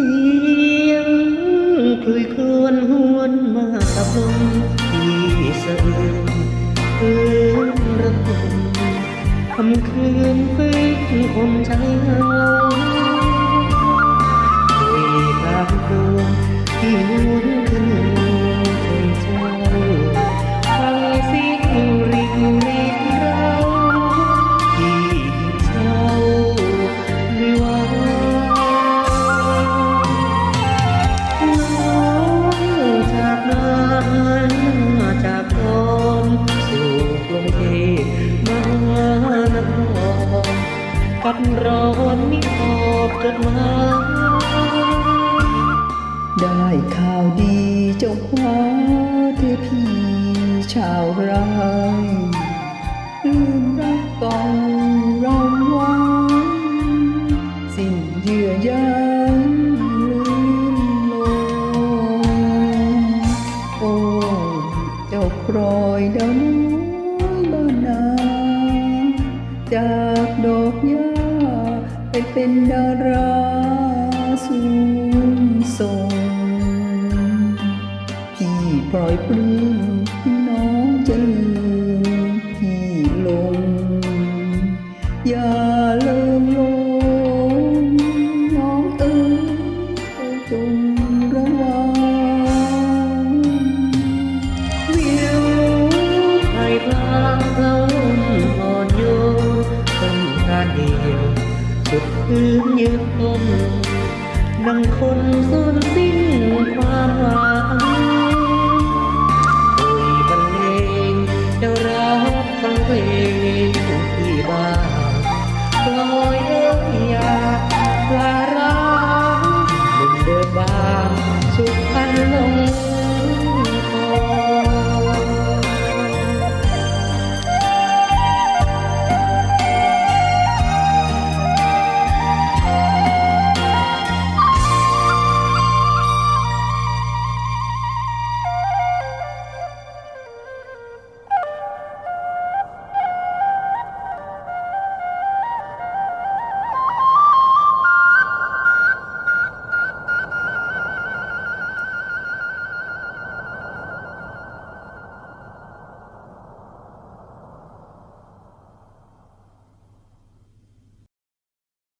สียงคลุยครวนหวนมากับลมที่เสริมเพื่อนระทมทำคืนเพื่อนคมใจ กันร้อนมิตอบจดหมายได้ข่าวดีเจ้าคว้าเทพีชาวไร่ลืมรักก่าเราไว้สิ้นเยื่อใยลืมลงโอ้เจ้าครอยดาวน้อยบ้านนาจ้า ไปเป็นดาราสูงส่งพี่ปล่อยปลื้มน้องจะลื นังคนสุน